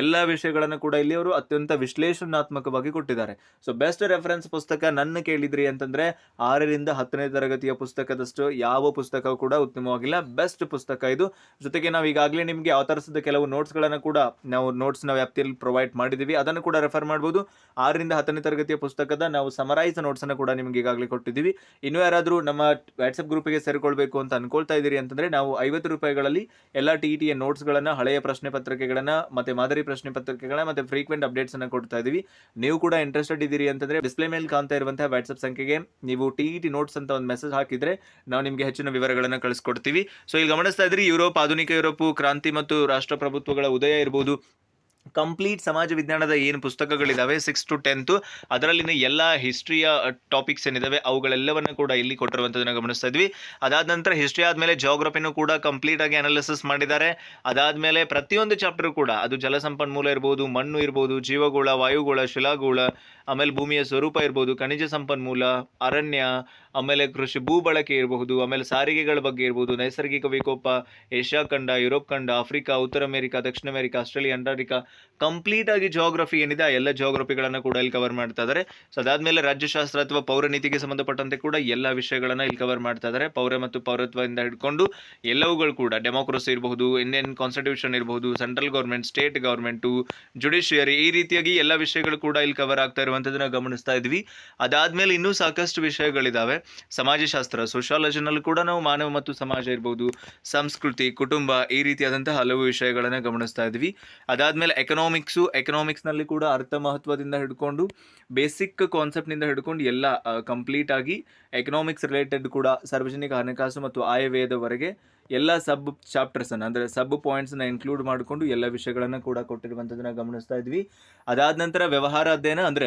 ಎಲ್ಲ ವಿಷಯಗಳನ್ನು ಕೂಡ ಇಲ್ಲಿ ಅವರು ಅತ್ಯಂತ ವಿಶ್ಲೇಷಣಾತ್ಮಕವಾಗಿ ಕೊಟ್ಟಿದ್ದಾರೆ. ಸೊ ಬೆಸ್ಟ್ ರೆಫರೆನ್ಸ್ ಪುಸ್ತಕ ನನ್ನ ಕೇಳಿದ್ರಿ ಅಂತಂದ್ರೆ, ಆರರಿಂದ ಹತ್ತನೇ ತರಗತಿಯ ಪುಸ್ತಕದಷ್ಟು ಯಾವ ಪುಸ್ತಕ ಕೂಡ ಉತ್ತಮವಾಗಿಲ್ಲ ಬೆಸ್ಟ್ ಪುಸ್ತಕ ಇದು. ಜೊತೆಗೆ ನಾವು ಈಗಾಗಲೇ ನಿಮಗೆ ಅವತರಿಸಿದ ಕೆಲವು ನೋಟ್ಸ್ಗಳನ್ನು ಕೂಡ ನಾವು ನೋಟ್ಸ್ನ ವ್ಯಾಪ್ತಿಯಲ್ಲಿ ಪ್ರೊವೈಡ್ ಮಾಡಿದ್ದೀವಿ ಅದನ್ನು ಕೂಡ ರೆಫರ್ ಮಾಡ್ಬೋದು. ಆರರಿಂದ ಹತ್ತನೇ ತರಗತಿಯ ಪುಸ್ತಕದ ನಾವು ಸಮರೈಸ್ ನೋಟ್ಸನ್ನು ಕೂಡ ನಿಮಗೆ ಈಗಾಗಲೇ ಕೊಟ್ಟಿದ್ದೀವಿ. ಇನ್ನೂ ಯಾರಾದರೂ ನಮ್ಮ ವಾಟ್ಸಪ್ ಗ್ರೂಪಿಗೆ ಸೇರಿಕೊಳ್ಬೇಕು ಅಂತ ಅನ್ಕೊಳ್ತಾ ಇದ್ದೀರಿ ಅಂತಂದ್ರೆ ನಾವು ಐವತ್ತು ರೂಪಾಯಿಗಳಲ್ಲಿ ಎಲ್ಲ ಟಿ ನೋಟ್ಸ್ ನೋಟ್ಸ್ಗಳನ್ನು ಹಳೆಯ ಪ್ರಶ್ನೆ ಪತ್ರಿಕೆಗಳನ್ನು, ಮತ್ತೆ ಮಾದರಿ ಪ್ರಶ್ನೆ ಪತ್ರಿಕೆಗಳ ಮತ್ತೆ ಫ್ರೀಕ್ವೆಂಟ್ ಅಪ್ಡೇಟ್ಸ್ ಅನ್ನು ಕೊಡ್ತಾ ಇದೀವಿ ನೀವು ಕೂಡ ಇಂಟ್ರೆಸ್ಟೆಡ್ ಇದ್ದೀರಿ ಅಂತಂದ್ರೆ ಡಿಸ್ಪ್ಲೇ ಮೇಲೆ ಕಾಣ್ತಾ ಇರುವಂತಹ ವಾಟ್ಸಪ್ ಸಂಖ್ಯೆಗೆ ನೀವು ಟಿ ಟಿ ನೋಟ್ಸ್ ಅಂತ ಒಂದು ಮೆಸೇಜ್ ಹಾಕಿದ್ರೆ ನಾವು ನಿಮಗೆ ಹೆಚ್ಚಿನ ವಿವರಗಳನ್ನು ಕಳಿಸ್ಕೊಡ್ತೀವಿ. ಸೊ ಇಲ್ಲಿ ಗಮನಿಸ್ತಾ ಇದ್ರಿ ಯುರೋಪ್ ಆಧುನಿಕ ಯುರೋಪ್ ಕ್ರಾಂತಿ ಮತ್ತು ರಾಷ್ಟ್ರಪ್ರಭುತ್ವಗಳ ಉದಯ ಇರ್ಬೋದು. ಕಂಪ್ಲೀಟ್ ಸಮಾಜ ವಿಜ್ಞಾನದ ಏನು ಪುಸ್ತಕಗಳಿದಾವೆ? ಸಿಕ್ಸ್ ಟು ಟೆಂತು ಅದರಲ್ಲಿನ ಎಲ್ಲ ಹಿಸ್ಟ್ರಿಯ ಟಾಪಿಕ್ಸ್ ಏನಿದಾವೆ? ಅವುಗಳೆಲ್ಲವನ್ನು ಕೂಡ ಇಲ್ಲಿ ಕೊಟ್ಟಿರುವಂಥದ್ದನ್ನು ಗಮನಿಸ್ತಾ ಇದ್ವಿ. ಅದಾದ ನಂತರ ಹಿಸ್ಟ್ರಿ ಆದಮೇಲೆ ಜಾಗ್ರಫಿನೂ ಕೂಡ ಕಂಪ್ಲೀಟ್ ಆಗಿ ಅನಾಲಿಸಿಸ್ ಮಾಡಿದ್ದಾರೆ. ಅದಾದಮೇಲೆ ಪ್ರತಿಯೊಂದು ಚಾಪ್ಟರ್ ಕೂಡ, ಅದು ಜಲಸಂಪನ್ಮೂಲ ಇರ್ಬೋದು, ಮಣ್ಣು ಇರ್ಬೋದು, ಜೀವಗೋಳ, ವಾಯುಗೋಳ, ಶಿಲಾಗೋಳ, ಆಮೇಲೆ ಭೂಮಿಯ ಸ್ವರೂಪ ಇರ್ಬೋದು, ಖನಿಜ ಸಂಪನ್ಮೂಲ, ಅರಣ್ಯ ಆಮೇಲೆ ಕೃಷಿ ಭೂ ಬಳಕೆ ಇರಬಹುದು, ಆಮೇಲೆ ಸಾರಿಗೆಗಳ ಬಗ್ಗೆ ಇರ್ಬೋದು ನೈಸರ್ಗಿಕ ವಿಕೋಪ, ಏಷ್ಯಾ ಖಂಡ, ಯುರೋಪ್ ಖಂಡ, ಆಫ್ರಿಕಾ, ಉತ್ತರ ಅಮೆರಿಕಾ, ದಕ್ಷಿಣ ಅಮೆರಿಕಾ, ಆಸ್ಟ್ರೇಲಿಯಾ ಅಂಟಾರ್ಟಿಕಾ ಕಂಪ್ಲೀಟ್ ಆಗಿ ಜಾಗ್ರಫಿ ಏನಿದೆ, ಆ ಎಲ್ಲ ಜಾಗ್ರಫಿಗಳನ್ನು ಕೂಡ ಇಲ್ಲಿ ಕವರ್ ಮಾಡ್ತಾ ಇದ್ದಾರೆ ಸೊ ಅದಾದ್ಮೇಲೆ ರಾಜ್ಯಶಾಸ್ತ್ರ ಅಥವಾ ಪೌರ ನೀತಿಗೆ ಸಂಬಂಧಪಟ್ಟಂತೆ ಕೂಡ ಎಲ್ಲ ವಿಷಯಗಳನ್ನು ಇಲ್ಲಿ ಕವರ್ ಮಾಡ್ತಾ ಇದ್ದಾರೆ ಪೌರ ಮತ್ತು ಪೌರತ್ವದಿಂದ ಹಿಡ್ಕೊಂಡು ಎಲ್ಲವುಗಳು ಕೂಡ ಡೆಮೋಕ್ರಸಿ ಇರಬಹುದು ಇಂಡಿಯನ್ ಕಾನ್ಸ್ಟಿಟ್ಯೂಷನ್ ಇರಬಹುದು central government state government judiciary ಈ ರೀತಿಯಾಗಿ ಎಲ್ಲ ವಿಷಯಗಳು ಕೂಡ ಇಲ್ಲಿ ಕವರ್ ಆಗ್ತಾ ಇರುವಂಥದ್ದನ್ನು ಗಮನಿಸ್ತಾ ಇದ್ವಿ. ಅದಾದ್ಮೇಲೆ ಇನ್ನೂ ಸಾಕಷ್ಟು ವಿಷಯಗಳಿದಾವೆ. ಸಮಾಜಶಾಸ್ತ್ರ ಸೋಷಾಲಜಿನಲ್ಲೂ ಕೂಡ ನಾವು ಮಾನವ ಮತ್ತು ಸಮಾಜ ಇರ್ಬೋದು, ಸಂಸ್ಕೃತಿ, ಕುಟುಂಬ ಈ ರೀತಿಯಾದಂತಹ ಹಲವು ವಿಷಯಗಳನ್ನು ಗಮನಿಸ್ತಾ ಇದ್ವಿ. ಅದಾದಮೇಲೆ ಎಕನಾಮಿಕ್ಸು ಎಕನಾಮಿಕ್ಸ್ನಲ್ಲಿ ಕೂಡ ಅರ್ಥ ಮಹತ್ವದಿಂದ ಹಿಡ್ಕೊಂಡು ಬೇಸಿಕ್ ಕಾನ್ಸೆಪ್ಟ್ನಿಂದ ಹಿಡ್ಕೊಂಡು ಎಲ್ಲ ಕಂಪ್ಲೀಟ್ ಆಗಿ ಎಕನಾಮಿಕ್ಸ್ ರಿಲೇಟೆಡ್ ಕೂಡ ಸಾರ್ವಜನಿಕ ಹಣಕಾಸು ಮತ್ತು ಆಯವ್ಯಯದವರೆಗೆ ಎಲ್ಲ ಸಬ್ ಚಾಪ್ಟರ್ಸನ್ನು ಅಂದರೆ ಸಬ್ ಪಾಯಿಂಟ್ಸನ್ನು ಇನ್ಕ್ಲೂಡ್ ಮಾಡಿಕೊಂಡು ಎಲ್ಲ ವಿಷಯಗಳನ್ನು ಕೂಡ ಕೊಟ್ಟಿರುವಂಥದ್ದನ್ನ ಗಮನಿಸ್ತಾ ಇದ್ವಿ. ಅದಾದ ನಂತರ ವ್ಯವಹಾರ ಅಧ್ಯಯನ ಅಂದರೆ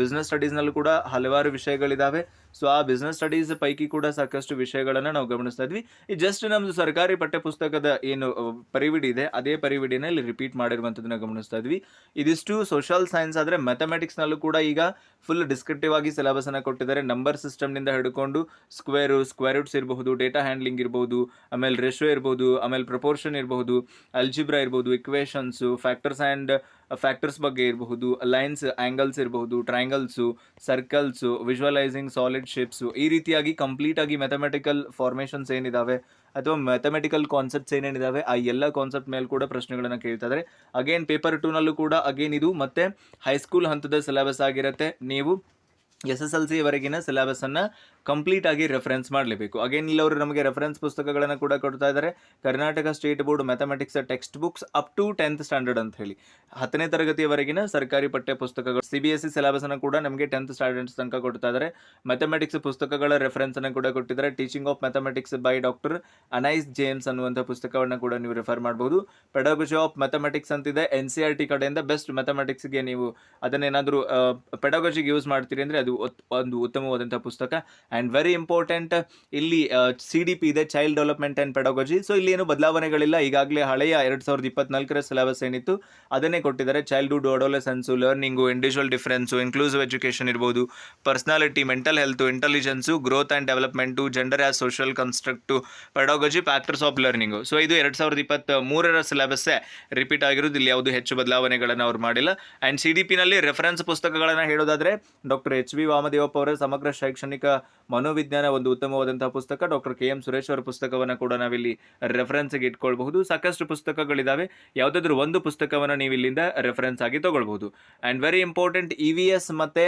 ಬಿಸ್ನೆಸ್ ಸ್ಟಡೀಸ್ನಲ್ಲೂ ಕೂಡ ಹಲವಾರು ವಿಷಯಗಳಿದ್ದಾವೆ ಸೊ ಆ ಬಿಸ್ನೆಸ್ ಸ್ಟಡೀಸ್ ಪೈಕಿ ಕೂಡ ಸಾಕಷ್ಟು ವಿಷಯಗಳನ್ನು ನಾವು ಗಮನಿಸ್ತಾ ಇದ್ವಿ. ಈ ಜಸ್ಟ್ ನಮ್ಮದು ಸರ್ಕಾರಿ ಪಠ್ಯಪುಸ್ತಕದ ಏನು ಪರಿವಿಡಿ ಇದೆ, ಅದೇ ಪರಿವಿಡಿನ ಇಲ್ಲಿ ರಿಪೀಟ್ ಮಾಡಿರುವಂಥದ್ದನ್ನ ಗಮನಿಸ್ತಾ ಇದ್ವಿ. ಇದಿಷ್ಟು ಸೋಷಿಯಲ್ ಸೈನ್ಸ್ ಆದರೆ ಮ್ಯಾಥಮೆಟಿಕ್ಸ್ನಲ್ಲೂ ಕೂಡ ಈಗ ಫುಲ್ ಡಿಸ್ಕ್ರಿಪ್ಟಿವ್ ಆಗಿ ಸಿಲೆಬಸನ್ನು ಕೊಟ್ಟಿದ್ದಾರೆ. ನಂಬರ್ ಸಿಸ್ಟಮ್ನಿಂದ ಹಿಡ್ಕೊಂಡು ಸ್ಕ್ವೇರು ಸ್ಕ್ವೇರ್ ರೂಟ್ಸ್ ಇರಬಹುದು ಡೇಟಾ ಹ್ಯಾಂಡ್ಲಿಂಗ್ ಇರಬಹುದು, ಆಮೇಲೆ ರೇಷೋ ಇರಬಹುದು, ಆಮೇಲೆ ಪ್ರಪೋರ್ಷನ್ ಇರಬಹುದು ಅಲ್ಜಿಬ್ರಾ ಇರಬಹುದು ಇಕ್ವೇಷನ್ಸು ಫ್ಯಾಕ್ಟರ್ಸ್ ಆ್ಯಂಡ್ ಫ್ಯಾಕ್ಟರ್ಸ್ ಬಗ್ಗೆ ಇರಬಹುದು ಲೈನ್ಸ್ ಆ್ಯಂಗಲ್ಸ್ ಇರಬಹುದು triangles circles visualising solid shapes ಈ ರೀತಿಯಾಗಿ ಕಂಪ್ಲೀಟ್ ಆಗಿ ಮ್ಯಾಥಮೆಟಿಕಲ್ ಫಾರ್ಮೇಷನ್ಸ್ ಏನಿದಾವೆ ಅಥವಾ ಮ್ಯಾಥಮೆಟಿಕಲ್ ಕಾನ್ಸೆಪ್ಟ್ಸ್ ಏನೇನಿದ್ದಾವೆ ಆ ಎಲ್ಲ ಕಾನ್ಸೆಪ್ಟ್ ಮೇಲೆ ಕೂಡ ಪ್ರಶ್ನೆಗಳನ್ನು ಕೇಳ್ತಾ ಇದ್ದಾರೆ ಅಗೇನ್ ಪೇಪರ್ ಟೂನಲ್ಲೂ ಕೂಡ ಅಗೇನ್ ಇದು ಮತ್ತೆ ಹೈಸ್ಕೂಲ್ ಹಂತದ ಸಿಲೆಬಸ್ ಆಗಿರುತ್ತೆ. ನೀವು ಎಸ್ ಎಸ್ ಎಲ್ ಸಿವರೆಗಿನ ಸಿಲೆಬಸ್ಸನ್ನು ಕಂಪ್ಲೀಟ್ ಆಗಿ ರೆಫರೆನ್ಸ್ ಮಾಡಲೇಬೇಕು. ಅಗೇನ್ ಇಲ್ಲಿ ಅವರು ನಮಗೆ ರೆಫರೆನ್ಸ್ ಪುಸ್ತಕಗಳನ್ನು ಕೂಡ ಕೊಡ್ತಾ ಇದ್ದಾರೆ Karnataka state board mathematics text books up to tenth standard ಅಂತ ಹೇಳಿ. ಹತ್ತನೇ ತರಗತಿಯವರೆಗಿನ ಸರ್ಕಾರಿ ಪಠ್ಯ ಪುಸ್ತಕಗಳು ಸಿ ಬಿ ಎಸ್ ಸಿ ಸಿಲೆಬಸನ್ನು ಕೂಡ ನಮಗೆ ಟೆಂತ್ ಸ್ಟ್ಯಾಂಡರ್ಡ್ಸ್ ತನಕ ಕೊಡ್ತಾ ಇದ್ದಾರೆ ಮ್ಯಾಥಮೆಟಿಕ್ಸ್ ಪುಸ್ತಕಗಳ ರೆಫರೆನ್ಸ್ ಅನ್ನು ಕೂಡ ಕೊಟ್ಟಿದ್ದಾರೆ. Teaching of mathematics by doctor Anice James ಅನ್ನುವಂಥ ಪುಸ್ತಕವನ್ನು ಕೂಡ ನೀವು ರೆಫರ್ ಮಾಡಬಹುದು ಪೆಡಾಗಜಿ ಆಫ್ ಮ್ಯಾಥಮೆಟಿಕ್ಸ್ ಅಂತಿದೆ. ಎನ್ ಸಿ ಆರ್ ಟಿ ಕಡೆಯಿಂದ ಬೆಸ್ಟ್ ಮ್ಯಾಥಮೆಟಿಕ್ಸ್ಗೆ ನೀವು ಅದನ್ನೇನಾದರೂ ಪೆಡಾಗಜಿಗೆ ಯೂಸ್ ಮಾಡ್ತೀರಿ ಅಂದರೆ ಅದು ಒಂದು ಉತ್ತಮವಾದಂಥ ಪುಸ್ತಕ. ಆ್ಯಂಡ್ ವೆರಿ ಇಂಪಾರ್ಟೆಂಟ್ ಇಲ್ಲಿ ಸಿ ಡಿ ಪಿ ಇದೆ child development and pedagogy so ಇಲ್ಲಿ ಏನು ಬದಲಾವಣೆಗಳಿಲ್ಲ. ಈಗಾಗಲೇ ಹಳೆಯ ಎರಡು ಸಾವಿರದ ಇಪ್ಪತ್ನಾಲ್ಕರ ಸಿಲೆಬಸ್ ಏನಿತ್ತು, ಅದನ್ನೇ ಕೊಟ್ಟಿದ್ದಾರೆ. Childhood adolescence learning individual difference inclusive education ಇರ್ಬೋದು personality mental health intelligence growth and development gender as social construct pedagogy factors of learning so ಇದು ಎರಡು ಸಾವಿರದ ಇಪ್ಪತ್ತ್ ಮೂರರ ಸಿಲೆಬಸ್ಸೇ ರಿಪೀಟ್ ಆಗಿರೋದು. ಇಲ್ಲಿ ಯಾವುದು ಹೆಚ್ಚು ಬದಲಾವಣೆಗಳನ್ನು ಅವ್ರು ಮಾಡಿಲ್ಲ. ಆ್ಯಂಡ್ ಸಿ ಡಿ ಪಿನಲ್ಲಿ ರೆಫರೆನ್ಸ್ ಪುಸ್ತಕಗಳನ್ನು ಹೇಳೋದಾದರೆ ಡಾಕ್ಟರ್ ಎಚ್ ವಿ ವಾಮದೇವಪ್ಪ ಅವರ ಸಮಗ್ರ ಶೈಕ್ಷಣಿಕ ಮನೋವಿಜ್ಞಾನ ಒಂದು ಉತ್ತಮವಾದಂತಹ ಪುಸ್ತಕ. ಡಾಕ್ಟರ್ ಕೆ ಎಂ ಸುರೇಶ್ ಅವರ ಪುಸ್ತಕವನ್ನು ಕೂಡ ನಾವಿಲ್ಲಿ ರೆಫರೆನ್ಸ್ಗೆ ಇಟ್ಕೊಳ್ಬಹುದು. ಸಾಕಷ್ಟು ಪುಸ್ತಕಗಳಿದ್ದಾವೆ ಯಾವುದಾದ್ರೂ ಒಂದು ಪುಸ್ತಕವನ್ನು ನೀವು ಇಲ್ಲಿಂದ ರೆಫರೆನ್ಸ್ ಆಗಿ ತಗೊಳ್ಬಹುದು. And very important E V S ಮತ್ತು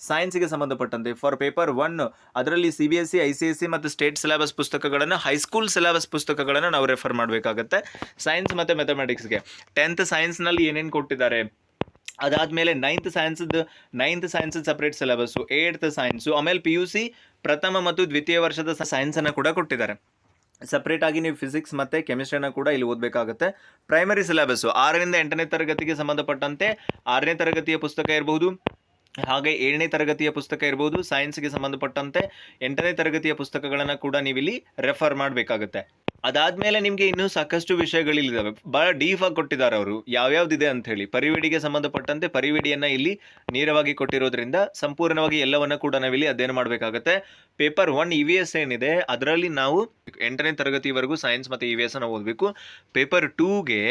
ಸೈನ್ಸ್ಗೆ ಸಂಬಂಧಪಟ್ಟಂತೆ. ಫಾರ್ ಪೇಪರ್ ಒನ್ ಅದರಲ್ಲಿ C B S C I C S C ಮತ್ತು ಸ್ಟೇಟ್ ಸಿಲೆಬಸ್ ಪುಸ್ತಕಗಳನ್ನು ಹೈಸ್ಕೂಲ್ ಸಿಲೆಬಸ್ ಪುಸ್ತಕಗಳನ್ನು ನಾವು ರೆಫರ್ ಮಾಡಬೇಕಾಗತ್ತೆ. ಸೈನ್ಸ್ ಮತ್ತು ಮೆಥಮೆಟಿಕ್ಸ್ಗೆ ಟೆಂತ್ ಸೈನ್ಸ್ನಲ್ಲಿ ಏನೇನು ಕೊಟ್ಟಿದ್ದಾರೆ? ಅದಾದಮೇಲೆ ninth ಸೈನ್ಸ್ದು ninth science separate syllabus eighth science ಆಮೇಲೆ ಪಿ ಯು ಸಿ ಪ್ರಥಮ ಮತ್ತು ದ್ವಿತೀಯ ವರ್ಷದ ಸೈನ್ಸನ್ನು ಕೂಡ ಕೊಟ್ಟಿದ್ದಾರೆ. ಸಪ್ರೇಟಾಗಿ ನೀವು ಫಿಸಿಕ್ಸ್ ಮತ್ತು ಕೆಮಿಸ್ಟ್ರಿನ ಕೂಡ ಇಲ್ಲಿ ಓದಬೇಕಾಗುತ್ತೆ. ಪ್ರೈಮರಿ ಸಿಲೆಬಸ್ಸು ಆರರಿಂದ ಎಂಟನೇ ತರಗತಿಗೆ ಸಂಬಂಧಪಟ್ಟಂತೆ ಆರನೇ ತರಗತಿಯ ಪುಸ್ತಕ ಇರಬಹುದು ಹಾಗೆ ಏಳನೇ ತರಗತಿಯ ಪುಸ್ತಕ ಇರ್ಬೋದು ಸೈನ್ಸ್ಗೆ ಸಂಬಂಧಪಟ್ಟಂತೆ ಎಂಟನೇ ತರಗತಿಯ ಪುಸ್ತಕಗಳನ್ನು ಕೂಡ ನೀವಿಲ್ಲಿ ರೆಫರ್ ಮಾಡಬೇಕಾಗುತ್ತೆ. ಅದಾದಮೇಲೆ ನಿಮಗೆ ಇನ್ನೂ ಸಾಕಷ್ಟು ವಿಷಯಗಳಿದ್ದಾವೆ ಬಹಳ ಡೀಫ್ ಆಗಿ ಕೊಟ್ಟಿದ್ದಾರೆ ಅವರು. ಯಾವ್ಯಾವ್ದಿದೆ ಅಂತ ಹೇಳಿ. ಪರಿವಿಡಿಗೆ ಸಂಬಂಧಪಟ್ಟಂತೆ ಪರಿವಿಡಿಯನ್ನು ಇಲ್ಲಿ ನೇರವಾಗಿ ಕೊಟ್ಟಿರೋದ್ರಿಂದ ಸಂಪೂರ್ಣವಾಗಿ ಎಲ್ಲವನ್ನ ಕೂಡ ನಾವಿಲ್ಲಿ ಅಧ್ಯಯನ ಮಾಡಬೇಕಾಗತ್ತೆ. Paper one E V S ಏನಿದೆ, ಅದರಲ್ಲಿ ನಾವು ಎಂಟನೇ ತರಗತಿವರೆಗೂ ಸೈನ್ಸ್ ಮತ್ತು ಇ ವಿ ಎಸ್ ಅನ್ನು ಓದಬೇಕು. ಪೇಪರ್ ಟೂಗೆ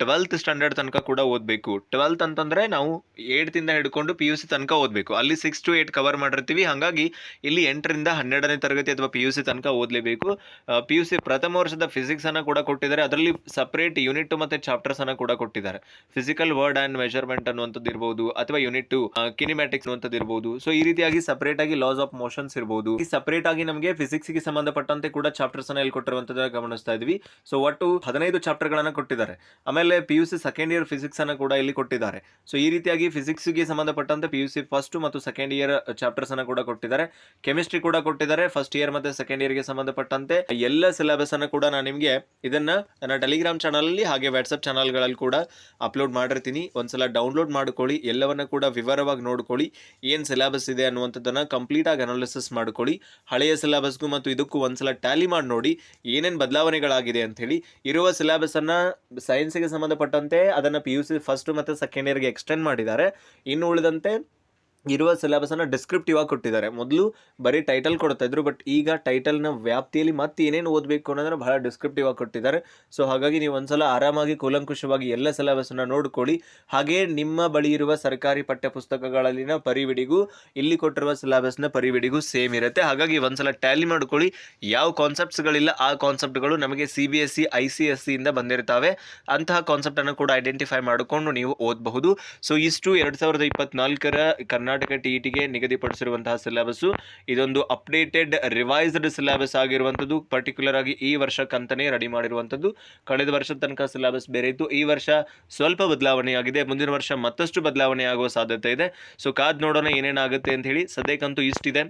ಟ್ವೆಲ್ತ್ ಸ್ಟ್ಯಾಂಡರ್ಡ್ ತನಕ ಕೂಡ ಓದಬೇಕು. ಟ್ವೆಲ್ತ್ ಅಂತಂದರೆ ನಾವು ಏಡ್ತಿಂದ ಹಿಡ್ಕೊಂಡು ಪಿ ಯು ಸಿ ತನಕ ಓದಬೇಕು. ಅಲ್ಲಿ ಸಿಕ್ಸ್ ಟು ಏಟ್ ಕವರ್ ಮಾಡಿರ್ತೀವಿ. ಹಾಗಾಗಿ ಇಲ್ಲಿ ಎಂಟರಿಂದ ಹನ್ನೆರಡನೇ ತರಗತಿ ಅಥವಾ ಪಿ ಯು ಸಿ ತನಕ ಓದಲೇಬೇಕು. ಪಿ ಯು ಸಿ ಪ್ರಥಮ ವರ್ಷದ ಫಿಸಿಕ್ಸನ್ನು ಕೂಡ ಕೊಟ್ಟಿದ್ದಾರೆ. ಅದರಲ್ಲಿ ಸಪ್ರೇಟ್ ಯೂನಿಟ್ ಮತ್ತು ಚಾಪ್ಟರ್ಸನ್ನು ಕೂಡ ಕೊಟ್ಟಿದ್ದಾರೆ. ಫಿಸಿಕಲ್ ವರ್ಡ್ ಆ್ಯಂಡ್ ಮೆಷರ್ಮೆಂಟ್ ಅನ್ನುವಂಥದ್ದು ಇರ್ಬೋದು, ಅಥವಾ ಯೂನಿಟ್ ಟು ಕಿನಿಮ್ಯಾಟಿಕ್ಸ್ ಅನ್ನುವಂಥದ್ದು ಇರ್ಬೋದು. ಸೊ ಈ ರೀತಿಯಾಗಿ ಸಪ್ರೇಟ್ ಆಗಿ ಲಾಸ್ ಆಫ್ ಮೋಷನ್ಸ್ ಇರ್ಬೋದು. ಈ ಸಪ್ರೇಟ್ ಆಗಿ ನಮಗೆ ಫಿಸಿಕ್ಸ್ಗೆ ಸಂಬಂಧಪಟ್ಟಂತೆ ಕೂಡ ಚಾಪ್ಟರ್ಸ್ ಅನ್ನ ಇಲ್ಲಿ ಕೊಟ್ಟಿರುವಂಥದ್ದನ್ನ ಗಮನಿಸ್ತಾ ಇದ್ವಿ. ಸೊ ಒಟ್ಟು ಹದಿನೈದು ಚಾಪ್ಟರ್ಗಳನ್ನು ಕೊಟ್ಟಿದ್ದಾರೆ. ಆಮೇಲೆ ಆಮೇಲೆ P U C second year ಫಿಸಿಕ್ಸನ್ನು ಕೂಡ ಇಲ್ಲಿ ಕೊಟ್ಟಿದ್ದಾರೆ. ಸೊ ಈ ರೀತಿಯಾಗಿ ಫಿಸಿಕ್ಸ್ಗೆ ಸಂಬಂಧಪಟ್ಟಂತೆ ಪಿ ಯು ಸಿ ಫಸ್ಟ್ ಮತ್ತು ಸೆಕೆಂಡ್ ಇಯರ್ ಚಾಪ್ಟರ್ಸನ್ನು ಕೂಡ ಕೊಟ್ಟಿದ್ದಾರೆ. ಕೆಮಿಸ್ಟ್ರಿ ಕೂಡ ಕೊಟ್ಟಿದ್ದಾರೆ ಫಸ್ಟ್ ಇಯರ್ ಮತ್ತೆ ಸೆಕೆಂಡ್ ಇಯರ್ಗೆ ಸಂಬಂಧಪಟ್ಟಂತೆ. ಎಲ್ಲ ಸಿಲೆಬಸ್ ಅನ್ನು ಕೂಡ ನಾನು ನಿಮಗೆ ಇದನ್ನ ನನ್ನ ಟೆಲಿಗ್ರಾಮ್ ಚಾನಲಲ್ಲಿ ಹಾಗೆ ವಾಟ್ಸಪ್ ಚಾನಲ್ಗಳಲ್ಲಿ ಕೂಡ ಅಪ್ಲೋಡ್ ಮಾಡಿರ್ತೀನಿ. ಒಂದ್ಸಲ ಡೌನ್ಲೋಡ್ ಮಾಡ್ಕೊಳ್ಳಿ. ಎಲ್ಲವನ್ನ ಕೂಡ ವಿವರವಾಗಿ ನೋಡ್ಕೊಳ್ಳಿ. ಏನ್ ಸಿಲೆಬಸ್ ಇದೆ ಅನ್ನುವಂಥದ್ದನ್ನ ಕಂಪ್ಲೀಟ್ ಆಗಿ ಅನಾಲಿಸಿಸ್ ಮಾಡ್ಕೊಳ್ಳಿ. ಹಳೆಯ ಸಿಲೆಬಸ್ಗೂ ಮತ್ತು ಇದಕ್ಕೂ ಒಂದ್ಸಲ ಟ್ಯಾಲಿ ಮಾಡಿ ನೋಡಿ ಏನೇನು ಬದಲಾವಣೆಗಳಾಗಿದೆ ಅಂತ ಹೇಳಿ. ಇರುವ ಸಿಲೆಬಸ್ ಅನ್ನ ಸೈನ್ಸ್ಗೆ ಸಂಬಂಧಪಟ್ಟಂತೆ ಅದನ್ನ ಪಿ ಯು ಸಿ ಫಸ್ಟ್ ಮತ್ತು ಸೆಕೆಂಡ್ ಇಯರ್ಗೆ ಎಕ್ಸ್ಟೆಂಡ್ ಮಾಡಿದ್ದಾರೆ. ಇನ್ನು ಉಳಿದಂತೆ ಇರುವ ಸಿಲೆಬಸ್ ಅನ್ನ ಡಿಸ್ಕ್ರಿಪ್ಟಿವ್ ಆಗಿ ಕೊಟ್ಟಿದ್ದಾರೆ. ಮೊದಲು ಬರೀ ಟೈಟಲ್ ಕೊಡ್ತಾ ಇದ್ರು ಬಟ್ ಈಗ ಟೈಟಲ್ನ ವ್ಯಾಪ್ತಿಯಲ್ಲಿ ಮತ್ತೆ ಏನೇನು ಓದಬೇಕು ಅನ್ನೋದನ್ನ ಬಹಳ ಡಿಸ್ಕ್ರಿಪ್ಟಿವ್ ಆಗಿ ಕೊಟ್ಟಿದ್ದಾರೆ. ಸೊ ಹಾಗಾಗಿ ನೀವು ಒಂದ್ಸಲ ಆರಾಮಾಗಿ ಕೂಲಂಕುಷವಾಗಿ ಎಲ್ಲ ಸಿಲೆಬಸ್ ಅನ್ನ ನೋಡ್ಕೊಳ್ಳಿ. ಹಾಗೆ ನಿಮ್ಮ ಬಳಿ ಇರುವ ಸರ್ಕಾರಿ ಪಠ್ಯಪುಸ್ತಕಗಳಲ್ಲಿನ ಪರಿವಿಡಿಗೂ, ಇಲ್ಲಿ ಕೊಟ್ಟಿರುವ ಸಿಲೆಬಸ್ನ ಪರಿವಿಡಿಗೂ ಸೇಮ್ ಇರುತ್ತೆ. ಹಾಗಾಗಿ ಒಂದ್ಸಲ ಟ್ಯಾಲಿ ಮಾಡ್ಕೊಳ್ಳಿ. ಯಾವ ಕಾನ್ಸೆಪ್ಟ್ಸ್ಗಳಿಲ್ಲ ಆ ಕಾನ್ಸೆಪ್ಟ್ಗಳು ನಮಗೆ C B S C I C S ಸಿಯಿಂದ ಬಂದಿರ್ತಾವೆ. ಅಂತಹ ಕಾನ್ಸೆಪ್ಟನ್ನು ಕೂಡ ಐಡೆಂಟಿಫೈ ಮಾಡಿಕೊಂಡು ನೀವು ಓದಬಹುದು. ಸೊ ಇಷ್ಟು ಎರಡು ಸಾವಿರದ ಇಪ್ಪತ್ನಾಲ್ಕರ ಕರ್ನಾಟಕ ಟಿ ಇ ಟಿಗೆ ನಿಗದಿಪಡಿಸಿರುವಂತಹ ಸಿಲೆಬಸ್ಸು ಇದೊಂದು ಅಪ್ಡೇಟೆಡ್ ರಿವೈಸ್ಡ್ ಸಿಲೆಬಸ್ ಆಗಿರುವಂಥದ್ದು. ಪರ್ಟಿಕ್ಯುಲರ್ ಆಗಿ ಈ ವರ್ಷಕ್ಕಂತಲೇ ರೆಡಿ ಮಾಡಿರುವಂಥದ್ದು. ಕಳೆದ ವರ್ಷದ ತನಕ ಸಿಲೆಬಸ್ ಬೇರೆ ಇತ್ತು. ಈ ವರ್ಷ ಸ್ವಲ್ಪ ಬದಲಾವಣೆಯಾಗಿದೆ ಮುಂದಿನ ವರ್ಷ ಮತ್ತಷ್ಟು ಬದಲಾವಣೆ ಆಗುವ ಸಾಧ್ಯತೆ ಇದೆ. ಸೊ ಕಾದ್ ನೋಡೋಣ ಏನೇನಾಗುತ್ತೆ ಅಂತ ಹೇಳಿ. ಸದ್ಯಕ್ಕಂತೂ ಇಷ್ಟಿದೆ.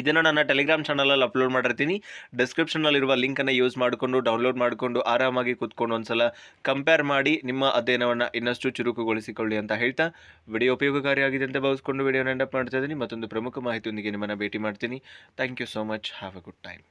ಇದನ್ನು ನನ್ನ ಟೆಲಿಗ್ರಾಮ್ ಚಾನಲಲ್ಲಿ ಅಪ್ಲೋಡ್ ಮಾಡಿರ್ತೀನಿ. ಡಿಸ್ಕ್ರಿಪ್ಷನಲ್ಲಿರುವ ಲಿಂಕನ್ನು ಯೂಸ್ ಮಾಡಿಕೊಂಡು ಡೌನ್ಲೋಡ್ ಮಾಡಿಕೊಂಡು, ಆರಾಮಾಗಿ ಕೂತ್ಕೊಂಡು ಒಂದ್ಸಲ ಕಂಪೇರ್ ಮಾಡಿ ನಿಮ್ಮ ಅಧ್ಯಯನವನ್ನು ಇನ್ನಷ್ಟು ಚುರುಕುಗೊಳಿಸಿಕೊಳ್ಳಿ ಅಂತ ಹೇಳ್ತಾ ವಿಡಿಯೋ ಉಪಯೋಗಕಾರಿಯಾಗಿದೆ ಅಂತ ಭಾವಿಸ್ಕೊಂಡು ವಿಡಿಯೋನ ಎಂಡಪ್ ಮಾಡ್ತಾ ಇದ್ದೀನಿ. ಮತ್ತೊಂದು ಪ್ರಮುಖ ಮಾಹಿತಿಯೊಂದಿಗೆ ನಿಮ್ಮನ್ನು ಭೇಟಿ ಮಾಡ್ತೀನಿ. Thank you so much have a good time